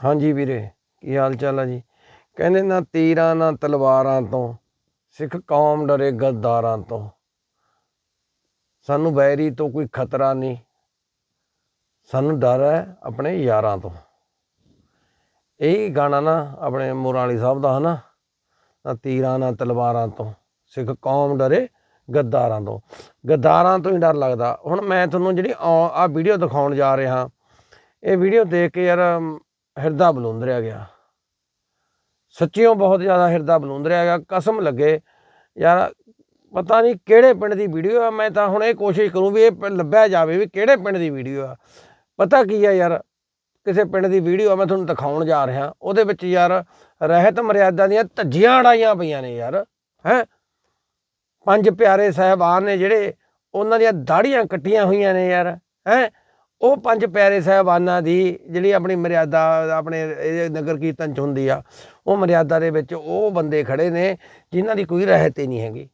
ਹਾਂਜੀ ਵੀਰੇ, ਕੀ ਹਾਲ ਚਾਲ ਆ ਜੀ? ਕਹਿੰਦੇ ਨਾ ਤੀਰਾਂ, ਨਾ ਤਲਵਾਰਾਂ ਤੋਂ, ਸਿੱਖ ਕੌਮ ਡਰੇ ਗੱਦਾਰਾਂ ਤੋਂ। ਸਾਨੂੰ ਵੈਰੀ ਤੋਂ ਕੋਈ ਖਤਰਾ ਨਹੀਂ। ਸਾਨੂੰ ਡਰ ਹੈ ਆਪਣੇ ਯਾਰਾਂ ਤੋਂ। ਇਹ ਗਾਣਾ ਨਾ ਆਪਣੇ ਮੋਰਾਲੀ ਸਾਹਿਬ ਦਾ ਹਨਾ, ਨਾ ਤੀਰਾਂ, ਨਾ ਤਲਵਾਰਾਂ ਤੋਂ, ਸਿੱਖ ਕੌਮ ਡਰੇ ਗੱਦਾਰਾਂ ਤੋਂ। ਗੱਦਾਰਾਂ ਤੋਂ ਹੀ ਡਰ ਲੱਗਦਾ। ਹੁਣ ਮੈਂ ਤੁਹਾਨੂੰ ਜਿਹੜੀ ਆ ਵੀਡੀਓ ਦਿਖਾਉਣ ਜਾ ਰਿਹਾ, ਇਹ ਵੀਡੀਓ ਦੇਖ ਕੇ ਯਾਰ ਹਿਰਦਾ ਬਲੂੰਦਰਿਆ ਗਿਆ। ਸੱਚੀਓ ਬਹੁਤ ਜ਼ਿਆਦਾ ਹਿਰਦਾ ਬਲੂੰਦਰਿਆ ਗਿਆ। ਕਸਮ ਲੱਗੇ। ਯਾਰ, ਪਤਾ ਨਹੀਂ ਕਿਹੜੇ ਪਿੰਡ ਦੀ ਵੀਡੀਓ ਆ। ਮੈਂ ਤਾਂ ਹੁਣ ਇਹ ਕੋਸ਼ਿਸ਼ ਕਰੂੰ ਵੀ ਇਹ ਪਿੰ- ਲੱਭਿਆ ਜਾਵੇ ਵੀ ਕਿਹੜੇ ਪਿੰਡ ਦੀ ਵੀਡੀਓ ਆ। ਪਤਾ ਕੀ ਆ ਯਾਰ, ਕਿਸੇ ਪਿੰਡ ਦੀ ਵੀਡੀਓ ਆ, ਮੈਂ ਤੁਹਾਨੂੰ ਦਿਖਾਉਣ ਜਾ ਰਿਹਾ। ਉਹਦੇ ਵਿੱਚ ਯਾਰ ਰਹਿਤ ਮਰਿਆਦਾ ਦੀਆਂ ਧੱਜੀਆਂ ਅੜਾਈਆਂ ਪਈਆਂ ਨੇ ਯਾਰ। ਹੈ? ਪੰਜ ਪਿਆਰੇ ਸਾਹਿਬਾਨ ਨੇ ਜਿਹੜੇ ਉਹਨਾਂ ਦੀਆਂ ਦਾੜੀਆਂ ਕੱਟੀਆਂ ਹੋਈਆਂ ਨੇ ਯਾਰ। ਹੈ? ਉਹ ਪੰਜ ਪਿਆਰੇ ਸਾਹਿਬਾਨਾਂ ਦੀ ਜਿਹੜੀ ਆਪਣੀ ਮਰਿਆਦਾ, ਆਪਣੇ ਨਗਰ ਕੀਰਤਨ ਚ ਹੁੰਦੀ ਆ, ਉਹ ਮਰਿਆਦਾ ਦੇ ਵਿੱਚ ਉਹ ਬੰਦੇ ਖੜੇ ਨੇ ਜਿਨ੍ਹਾਂ ਦੀ ਕੋਈ ਰਹਿਤ ਹੀ ਨਹੀਂ ਹੈਗੀ।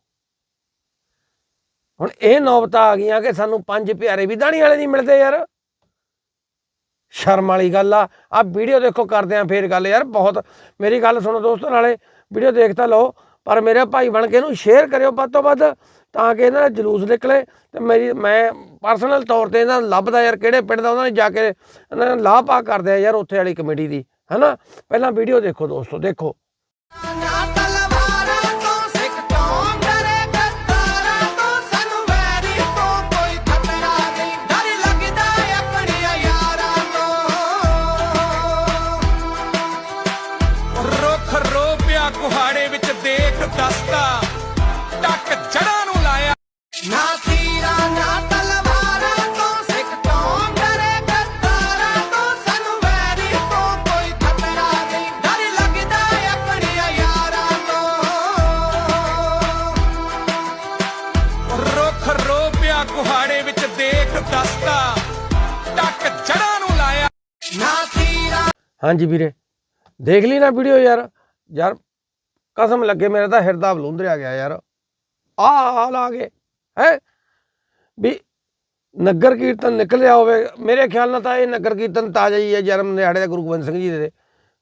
ਹੁਣ ਇਹ ਨੌਬਤਾਂ ਆ ਗਈਆਂ ਕਿ ਸਾਨੂੰ ਪੰਜ ਪਿਆਰੇ ਵੀ ਦਾਣੀ ਵਾਲੇ ਨਹੀਂ ਮਿਲਦੇ ਯਾਰ। ਸ਼ਰਮ ਵਾਲੀ ਗੱਲ ਆ। ਆ ਵੀਡੀਓ ਦੇਖੋ ਕਰਦੇ ਆ ਫੇਰ ਗੱਲ ਯਾਰ, ਬਹੁਤ। ਮੇਰੀ ਗੱਲ ਸੁਣੋ ਦੋਸਤੋ ਨਾਲੇ, ਵੀਡੀਓ ਦੇਖ ਤਾਂ ਲਓ। ਪਰ ਮੇਰੇ ਭਾਈ ਬਣ ਕੇ ਇਹਨੂੰ ਸ਼ੇਅਰ ਕਰਿਓ ਵੱਧ ਤੋਂ ਵੱਧ ਤਾਂ ਕਿ ਇਹਨਾਂ ਦਾ ਜਲੂਸ ਨਿਕਲੇ ਤੇ ਮੇਰੀ, ਮੈਂ ਪਰਸਨਲ ਤੌਰ ਤੇ ਇਹਨਾਂ ਨੂੰ ਲੱਭਦਾ ਯਾਰ ਕਿਹੜੇ ਪਿੰਡ ਦਾ, ਉਹਨਾਂ ਨੇ ਜਾ ਕੇ ਇਹਨਾਂ ਨੂੰ ਲਾਹ ਪਾ ਕਰਦੇ ਆ ਯਾਰ ਉੱਥੇ ਵਾਲੀ ਕਮੇਟੀ ਦੀ, ਹਨਾ? ਪਹਿਲਾਂ ਵੀਡੀਓ ਦੇਖੋ ਦੋਸਤੋ, ਦੇਖੋ। ਦਸਤਾ ਟੱਕ ਜੜਾਂ ਨੂੰ ਲਾਇਆ। ਨਾ ਤੀਰਾਂ ਨਾ ਤਲਵਾਰਾਂ ਤੋਂ ਸਿੱਖ ਕੌਮ ਡਰੇ ਗੱਦਾਰਾਂ ਤੋਂ ਸਾਨੂੰ ਵੈਰੀ ਤੋਂ ਕੋਈ ਖਤਰਾ ਨਹੀਂ। ਡਰ ਲੱਗਦਾ ਆਪਣੀਆਂ ਯਾਰਾਂ ਤੋਂ। ਰੁੱਖ ਰੋਪਿਆ ਕੁਹਾੜੇ ਵਿੱਚ ਦੇਖ ਦਸਤਾ ਟੱਕ ਜੜਾਂ ਨੂੰ ਲਾਇਆ। ਨਾ ਤੀਰਾਂ ਹਾਂਜੀ ਵੀਰੇ ਦੇਖ ਲਈ ਨਾ ਵੀਡੀਓ ਯਾਰ। ਯਾਰ ਕਸਮ ਲੱਗੇ ਮੇਰਾ ਤਾਂ ਹਿਰਦਾ ਬਲੂੰਦਰਿਆ ਗਿਆ ਯਾਰ। ਆ ਹਾਲ ਆ ਗਏ। ਹੈ? ਵੀ ਨਗਰ ਕੀਰਤਨ ਨਿਕਲਿਆ ਹੋਵੇ, ਮੇਰੇ ਖਿਆਲ ਨਾਲ ਤਾਂ ਇਹ ਨਗਰ ਕੀਰਤਨ ਤਾਜ਼ਾ ਹੀ ਹੈ ਜਨਮ ਦਿਹਾੜੇ ਦਾ ਗੁਰੂ ਗੋਬਿੰਦ ਸਿੰਘ ਜੀ ਦੇ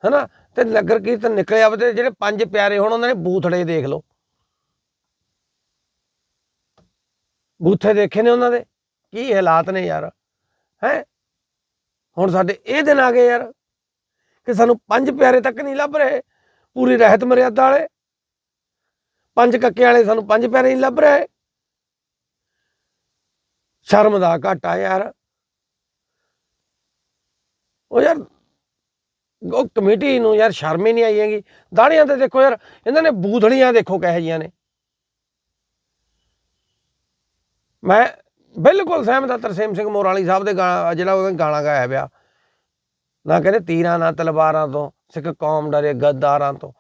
ਹਨਾ? ਤੇ ਨਗਰ ਕੀਰਤਨ ਨਿਕਲਿਆ ਹੋਵੇ ਤੇ ਜਿਹੜੇ ਪੰਜ ਪਿਆਰੇ ਹੋਣ, ਉਹਨਾਂ ਨੇ ਬੂਥੜੇ ਦੇਖ ਲਓ। ਬੂਥੇ ਦੇਖੇ ਨੇ ਉਹਨਾਂ ਦੇ। ਕੀ ਹਾਲਾਤ ਨੇ ਯਾਰ। ਹੈ? ਹੁਣ ਸਾਡੇ ਇਹ ਦਿਨ ਆ ਗਏ ਯਾਰ ਕਿ ਸਾਨੂੰ ਪੰਜ ਪਿਆਰੇ ਤੱਕ ਨਹੀਂ ਲੱਭ ਰਹੇ। ਪੂਰੀ ਰਹਿਤ ਮਰਿਆਦਾ ਵਾਲੇ। ਪੰਜ ਕੱਕੇ ਵਾਲੇ ਸਾਨੂੰ ਪੰਜ ਪਿਆਰੇ ਨਹੀਂ ਲੱਭ ਰਹੇ। ਸ਼ਰਮ ਦਾ ਘਾਟਾ ਯਾਰ। ਉਹ ਯਾਰ, ਉਹ ਕਮੇਟੀ ਨੂੰ ਯਾਰ ਸ਼ਰਮ ਹੀ ਨਹੀਂ ਆਈ ਹੈਗੀ। ਦਾੜੀਆਂ ਤੇ ਦੇਖੋ ਯਾਰ, ਇਹਨਾਂ ਨੇ ਬੂਥੜੀਆਂ ਦੇਖੋ ਕਹੇ ਜੀਆਂ ਨੇ। ਮੈਂ ਬਿਲਕੁਲ ਸਹਿਮਤ ਹਾਂ, ਤਰਸੇਮ ਸਿੰਘ ਮੋਰਾਲੀ ਸਾਹਿਬ ਦੇ ਗਾ- ਜਿਹੜਾ ਉਹਦਾ ਗਾਣਾ ਗਾਇਆ ਪਿਆ। ਨਾ ਕਹਿੰਦੇ ਤੀਰਾਂ, ਨਾ ਤਲਵਾਰਾਂ ਤੋਂ। ਸਿੱਖ ਕੌਮ ਡਰੇ ਗੱਦਾਰਾਂ ਤੋਂ।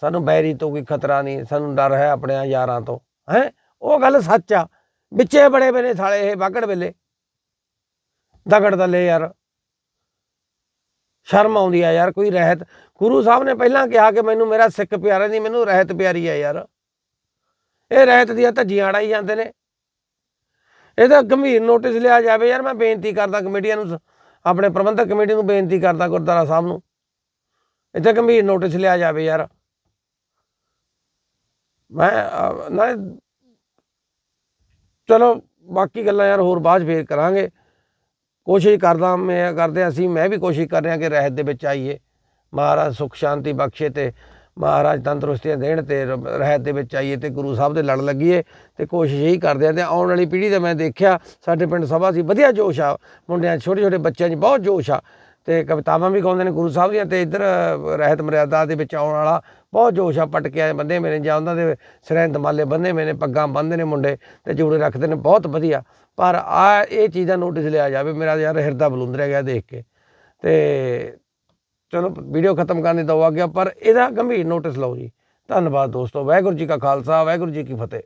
ਸਾਨੂੰ ਬੈਰੀ ਤੋਂ ਕੋਈ ਖਤਰਾ ਨਹੀਂ, ਸਾਨੂੰ ਡਰ ਹੈ ਆਪਣੇ ਯਾਰਾਂ ਤੋਂ। ਹੈ? ਉਹ ਗੱਲ ਸੱਚ ਆ। ਵਿੱਚੇ ਬੜੇ ਬਨੇ ਸਾਲੇ ਇਹ ਬਾਗੜ ਵੇਲੇ। ਦਗੜ ਦਲੇ ਯਾਰ। ਸ਼ਰਮ ਆਉਂਦੀ ਆ ਯਾਰ, ਕੋਈ ਰਹਿਤ। ਗੁਰੂ ਸਾਹਿਬ ਨੇ ਪਹਿਲਾਂ ਕਿਹਾ ਕਿ ਮੈਨੂੰ ਮੇਰਾ ਸਿੱਖ ਪਿਆਰਾ ਨਹੀਂ, ਮੈਨੂੰ ਰਹਿਤ ਪਿਆਰੀ ਆ ਯਾਰ। ਇਹ ਰਹਿਤ ਦੀਆਂ ਧੱਜੀਆਂ ਅੜਾਈ ਜਾਂਦੇ ਨੇ। ਇਹਦਾ ਗੰਭੀਰ ਨੋਟਿਸ ਲਿਆ ਜਾਵੇ ਯਾਰ, ਮੈਂ ਬੇਨਤੀ ਕਰਦਾ ਕਮੇਟੀਆਂ ਨੂੰ, ਆਪਣੇ ਪ੍ਰਬੰਧਕ ਕਮੇਟੀ ਨੂੰ ਬੇਨਤੀ ਕਰਦਾ ਗੁਰਦੁਆਰਾ ਸਾਹਿਬ ਨੂੰ। ਇੱਥੇ ਗੰਭੀਰ ਨੋਟਿਸ ਲਿਆ ਜਾਵੇ ਯਾਰ। ਮੈਂ ਨਾ ਚਲੋ ਬਾਕੀ ਗੱਲਾਂ ਯਾਰ ਹੋਰ ਬਾਅਦ 'ਚ ਫੇਰ ਕਰਾਂਗੇ। ਕੋਸ਼ਿਸ਼ ਕਰਦਾ ਮੈਂ ਕਰਦੇ ਅਸੀਂ ਮੈਂ ਵੀ ਕੋਸ਼ਿਸ਼ ਕਰ ਰਿਹਾ ਕਿ ਰਹਿਤ ਦੇ ਵਿੱਚ ਆਈਏ। ਮਹਾਰਾਜ ਸੁਖ ਸ਼ਾਂਤੀ ਬਖਸ਼ੇ ਤੇ ਮਹਾਰਾਜ ਤੰਦਰੁਸਤੀਆਂ ਦੇਣ ਤੇ ਰਹਿਤ ਦੇ ਵਿੱਚ ਆਈਏ ਤੇ ਗੁਰੂ ਸਾਹਿਬ ਦੇ ਲੜ ਲੱਗੀਏ ਤੇ ਕੋਸ਼ਿਸ਼ ਇਹੀ ਕਰਦੇ ਆ ਤੇ ਆਉਣ ਵਾਲੀ ਪੀੜ੍ਹੀ ਦਾ ਮੈਂ ਦੇਖਿਆ ਸਾਡੇ ਪਿੰਡ ਸਭਾ ਸੀ ਵਧੀਆ ਜੋਸ਼ ਆ। ਮੁੰਡਿਆਂ 'ਚ, ਛੋਟੇ ਛੋਟੇ ਬੱਚਿਆਂ 'ਚ ਬਹੁਤ ਜੋਸ਼ ਆ। ਤੇ ਕਵਿਤਾਵਾਂ ਵੀ ਗਾਉਂਦੇ ਨੇ ਗੁਰੂ ਸਾਹਿਬ ਦੀਆਂ ਤੇ ਇੱਧਰ ਰਹਿਤ ਮਰਿਆਦਾ ਦੇ ਵਿੱਚ ਆਉਣ ਵਾਲਾ ਬਹੁਤ ਜੋਸ਼ ਆ, ਪਟਕੇ ਆਏ ਬੰਦੇ ਮੇਰੇ, ਜਾਂ ਉਹਨਾਂ ਦੇ ਸਿਰਾਂ 'ਤੇ ਦਮਾਲੇ ਬੰਨੇ ਮੇਰੇ ਪੱਗਾਂ ਬੰਨ੍ਹਦੇ ਨੇ ਮੁੰਡੇ ਤੇ ਜੋੜੇ ਰੱਖਦੇ ਨੇ, ਬਹੁਤ ਵਧੀਆ। ਪਰ ਆ, ਇਹ ਚੀਜ਼ ਦਾ ਨੋਟਿਸ ਲਿਆ ਜਾਵੇ, ਮੇਰਾ ਯਾਰ ਹਿਰਦਾ ਬਲੁੰਦਰਿਆ ਗਿਆ ਦੇਖ ਕੇ। ਤੇ ਚਲੋ ਵੀਡੀਓ ਖਤਮ ਕਰਨ ਦੀ ਦੋ ਆ ਗਿਆ ਪਰ ਇਹਦਾ ਗੰਭੀਰ ਨੋਟਿਸ ਲਓ ਜੀ। ਧੰਨਵਾਦ ਦੋਸਤੋ, ਵਾਹਿਗੁਰੂ ਜੀ ਕਾ ਖਾਲਸਾ, ਵਾਹਿਗੁਰੂ ਜੀ ਕੀ ਫਤਿਹ।